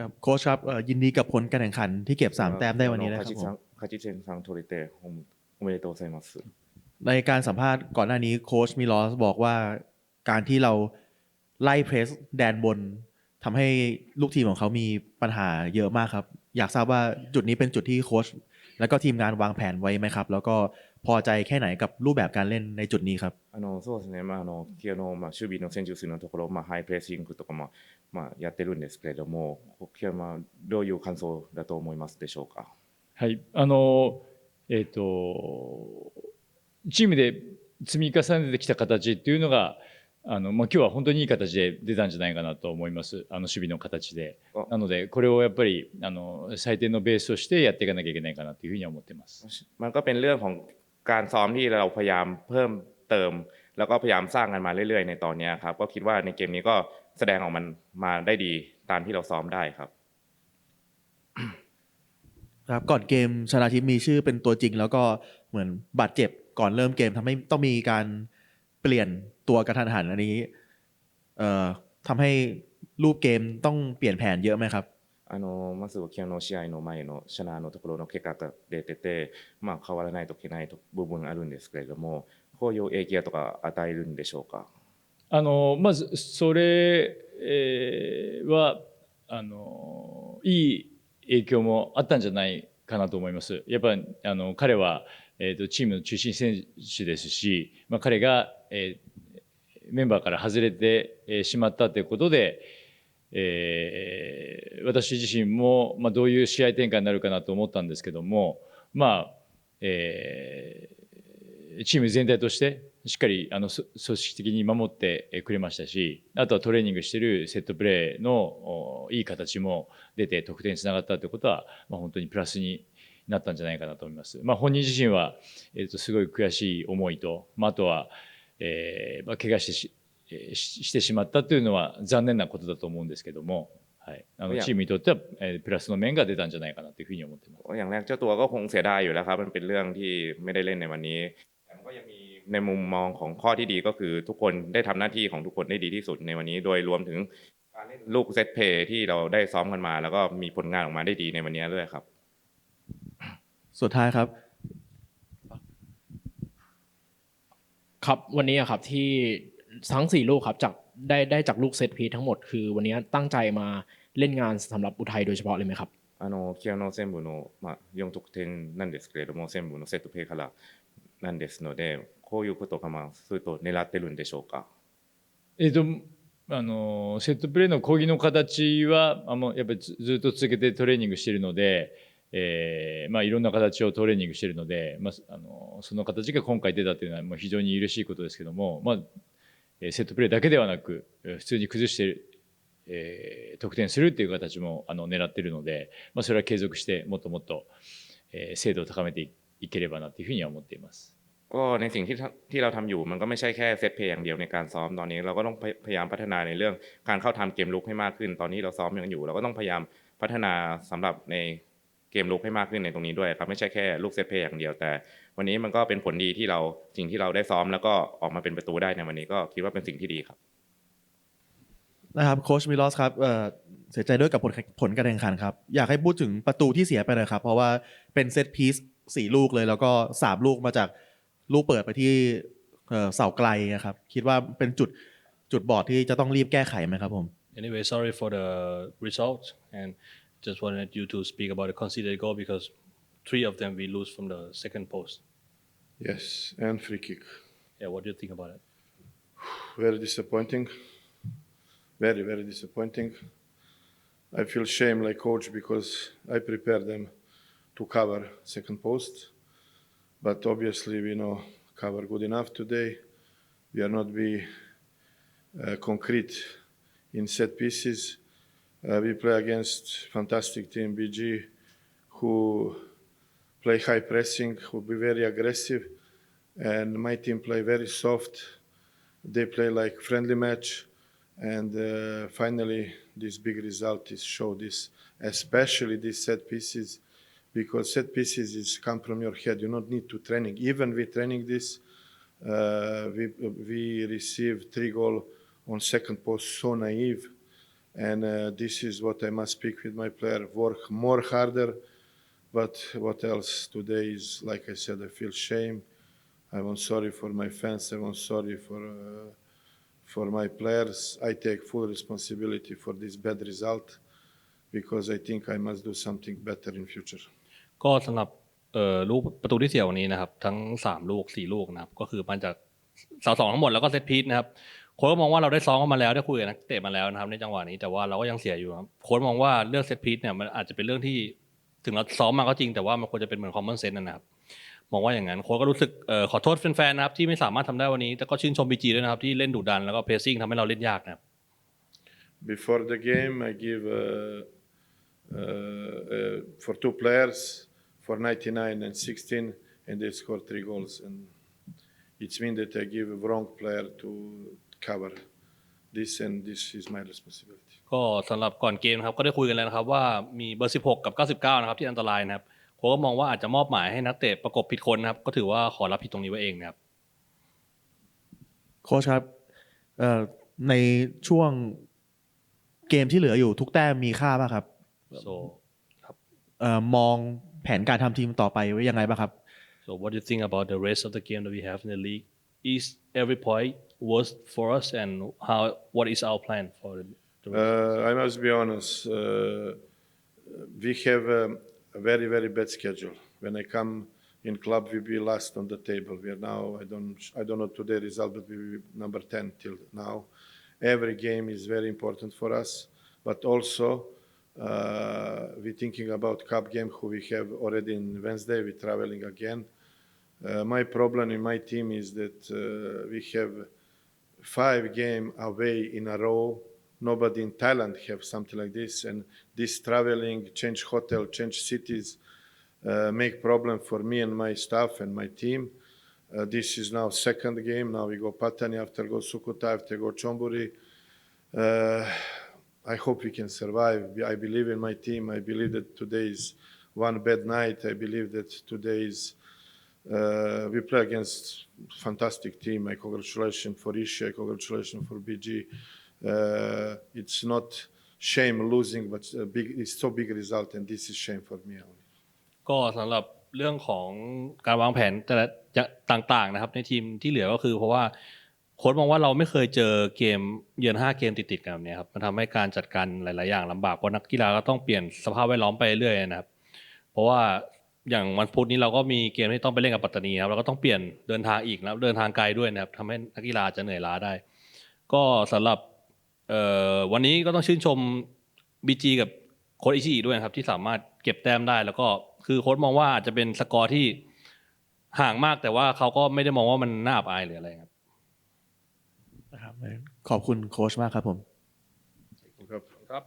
ครับโค้ชครับเอ่อยินดีกับผลการแข่งขันที่เก็บสามแต้มได้วันนี้นะค 勝 รับ ち ผม 勝ち点3取れておおめでとうございます ในการสัมภาษณ์ก่อนหน้านี้โค้ชมิลอสบอกว่าการที่เราไล่เพรสแดนบนทำให้ลูกทีมของเขามีปัญหาเยอะมากครับ อยากทราบว่าจุดนี้เป็นจุดที่โค้ชแล้วก็ทีมงานวางแผนไว้ไหมครับ แล้วก็พอใจแค่ไหนกับรูปแบบการเล่นในจุดนี้ครับ あのそうですね、まあ、あの昨日の、まあ、守備の戦術のところ、まあ、ハイプレッシングとかも、 まあ、やってるんですけれども、今日はまあどういう感想だと思いますでしょうか。はい、あの、えっ、と、チームで積み重ねてきた形っていうのが、あの、まあ、今日は本当にいい形で出たんじゃないかなと思います。あの、守備の形であ。なので、これをやっぱり、あの、最低のベースとしてやっていかなきゃいけないかなというふうには思ってます。 มันก็เป็นเรื่องของการซ้อมที่เราพยายามเพิ่มเติม แล้วก็พยายามสร้างกันมาเรื่อยๆ ในตอนเนี้ยครับ ก็คิดว่าในเกมนี้ก็ แสดงออกมันมาได้ดีตามที่เราซ้อมได้ครับ ครับก่อนเกมชนะทิพย์มีชื่อเป็นตัวจริง แล้วก็เหมือนบาดเจ็บก่อนเริ่มเกมทำให้ต้องมีการเปลี่ยนตัวกระทันหันอันนี้เอ่อทำให้รูปเกมต้องเปลี่ยนแผนเยอะไหมครับ あのまずは昨日の試合の前のシャナのところの結果が出てて、まあ、変わらないといけないと部分あるんですけれどもこういう影響とか与えるんでしょうか。 あの、まず、それ、えは、あの、いい影響もあったんじゃないかなと思います。やっぱ、あの、彼は、えっ、と、チームの中心選手ですし、まあ、彼が、えーメンバーから外れてしまったということで、えー私自身も、まあ、どういう試合展開になるかなと思ったんですけども、まあ、えーチーム全体としてしっかりあのそ組織的に守ってくれましたし、あとはトレーニングしているセットプレーのおいい形も出て得点につながったということは、まあ、本当にプラスになったんじゃないかなと思います。まあ、本人自身は、えー、とすごい悔しい思いと、まあ、あとは、えーまあ、怪我してしえーししてしまったというのは残念なことだと思うんですけども、はい、あいやのチームにとっては、えープラスの面が出たんじゃないかなというふうに思っています。 อย่างแรกเจ้าตัวก็คงเสียดายอยู่แล้วครับ มันเป็นเรื่องที่ไม่ได้เล่นในวันนี้แต่มันก็ยังมี ในมุมมองของข้อที่ดีก็คือทุกคนได้ทำหน้าที่ของทุกคนได้ดีที่สุดในวันนี้ โดยรวมถึงการเล่นลูกเซตเพย์ที่เราได้ซ้อมกันมา แล้วก็มีผลงานออกมาได้ดีในวันนี้ด้วยครับ สุดท้ายครับ ครับวันนี้อะครับที่ทั้งสี่ลูกครับจากได้ได้จากลูกเซตพีซทั้งหมดคือวันนี้ตั้งใจมาเล่นงานสำหรับอุทัยโดยเฉพาะเลยไหมครับ あのキアノ全部の、まあ、4得点なんですけれども全部のセットプレーから なんですのでこういうことが、まあ、そういうと狙ってるんでしょうか？えっ、と、あの、セットプレーの攻撃の形は、あの、やっぱりずずっと続けてトレーニングしているので、えーまあ、いろんな形をトレーニングしているので、まあ、あの、その形が今回出たというのは、もう非常に嬉しいことですけども、まあ、えーセットプレーだけではなく、普通に崩して、えー得点するっていう形も、あの、狙っているので、まあ、それは継続して、もっともっと、えー精度を高めていいければなというふうには思っています。 ก็ในสิ่งที่ที่เราทำอยู่มันก็ไม่ใช่แค่เซตเพลย์อย่างเดียวในการซ้อมตอนนี้เราก็ต้องพยพยายามพัฒนาในเรื่องการเข้าทำเกมลุกให้มากขึ้น ตอนนี้เราซ้อมยังอยู่ เราก็ต้องพยายามพัฒนาสำหรับในเกมลุกให้มากขึ้นในตรงนี้ด้วยครับไม่ใช่แค่ลูกเซตเพลย์อย่างเดียวแต่ วันนี้มันก็เป็นผลดีที่เราสิ่งที่เราได้ซ้อมแล้วก็ออกมาเป็นประตูได้ในวันนี้ก็คิดว่าเป็นสิ่งที่ดีครับ นะครับโค้ชมิลอสครับเอ่อเสียใจด้วยกับผลผลการแข่งขันครับ อยากให้พูดถึงประตูที่เสียไปหน่อยครับ เพราะว่าเป็นเซตพีซ สี่ลูกเลย แล้วก็สามลูกมาจากลูกเปิดไปที่เอ่อเสาไกลนะครับ คิดว่าเป็นจุดจุดบอดที่จะต้องรีบแก้ไขไหมครับผม Anyway, sorry for the result, and just wanted you to speak about the conceded goal because three of them we lose from the second post. Yes, and free kick. Yeah, what do you think about it? Very disappointing. Very, very disappointing. I feel shame like coach because I prepared them to cover second post, but obviously we know cover good enough today. We are not be uh, concrete in set pieces. Uh, we play against fantastic team BG, who play high pressing, who be very aggressive, and my team play very soft. They play like friendly match, and uh, finally this big result is show this, especially these set pieces, because set pieces is come from your head. You don't need to training. Even we training this, uh, we we receive three goal on second post so naive, and uh, this is what I must speak with my player. Work more harder, but what else? Today is like I said, I feel shame. I want sorry for my fans. I want sorry for uh, for my players. I take full responsibility for this bad result because I think I must do something better in future. ก็สำหรับเอ่อลูกประตูที่เสียวันนี้นะครับ ทั้ง3ลูก4ลูกนะครับ ก็คือมันจากเสาสองทั้งหมดแล้วก็เซตพีซนะครับโค้ชก็มองว่าเราได้ซ้อมกันมาแล้วได้คุยกับนักเตะมาแล้วนะครับในจังหวะนี้แต่ว่าเราก็ยังเสียอยู่ครับโค้ชมองว่าเรื่องเซตพีซเนี่ยมันอาจจะเป็นเรื่องที่ถึงเราซ้อมมาก็จริงแต่ว่ามันควรจะเป็นเหมือนคอมมอนเซนส์นะครับมองว่าอย่างนั้นโค้ชก็รู้สึกเอ่อขอโทษแฟนๆนะครับที่ไม่สามารถทำได้วันนี้แต่ก็ชื่นชมบีจีด้วยนะครับที่เล่นดุดันแล้วก็เพรสซิ่งทำให้เราเล่นยากนะครับ Before the game, I give uh, for two players for 99 and 16, and they score three goals. And it means that I give a wrong player to cover this, and this is my responsibility. ก็สำหรับก่อนเกมนะครับก็ได้คุยกันแล้วนะครับว่ามีเบอร์ 16 กับ 99 นะครับที่อันตรายนะครับโค้ชก็มองว่าอาจจะมอบหมายให้นักเตะประกบผิดคนนะครับ ก็ถือว่าขอรับผิดตรงนี้ไว้เองนะครับ โค้ชครับเอ่อในช่วงเกมที่เหลืออยู่ทุกแต้มมีค่ามากครับ so เอ่อมองแผนการทำทีมต่อไปไว้ยังไงบ้างครับ so what do you think about the rest of the game that we have in the league is every point worth for us and how what is our plan for the, the rest? Uh, I must be honest. Uh, we have a, a very very bad schedule. When I come in club, we be last on the table. We are now. I don't. I don't know today result, but we be number ten till now. Every game is very important for us, but also uh, we thinking about cup game who we have already in Wednesday. We're traveling again. Uh, my problem in my team is that uh, we have five game away in a row. Nobody in Thailand have something like this, and this traveling, change hotel, change cities, uh, make problem for me and my staff and my team. Uh, this is now second game. Now we go Patani, after go Sukuta, after go Chomburi. Uh, I hope we can survive. I believe in my team. I believe that today is one bad night. I believe that today is uh, we play against fantastic team. I congratulations for Isha. I congratulations for BG. Uh, it's not shame losing, but a big, it's so big result, and this is shame for me only. ก็สำหรับเรื่องของการวางแผนแต่ละจะต่างๆนะครับ ในทีมที่เหลือก็คือ เพราะว่า โค้ชมองว่าเราไม่เคยเจอเกมเยือน5เกมติดๆกันแบบนี้ครับมันทำให้การจัดการหลาย ๆ อย่างลำบากเพราะนักกีฬาก็ต้องเปลี่ยนสภาพแวดล้อมไปเรื่อยนะครับ เพราะว่าอย่างวันพุธนี้เราก็มีเกมที่ต้องไปเล่นกับปัตตานีครับเราก็ต้องเปลี่ยนเดินทางอีกแล้วเดินทางไกลด้วยนะครับทำให้นักกีฬาจะเหนื่อยล้าได้ ก็สำหรับวันนี้ก็ต้องชื่นชม BG กับโค้ชอิชิอิด้วยครับที่สามารถเก็บแต้มได้ แล้วก็คือโค้ชมองว่าอาจจะเป็นสกอร์ที่ห่างมากแต่ว่าเขาก็ไม่ได้มองว่ามันน่าอับอายหรืออะไรครับ นะครับขอบคุณโค้ชมากครับผมครับ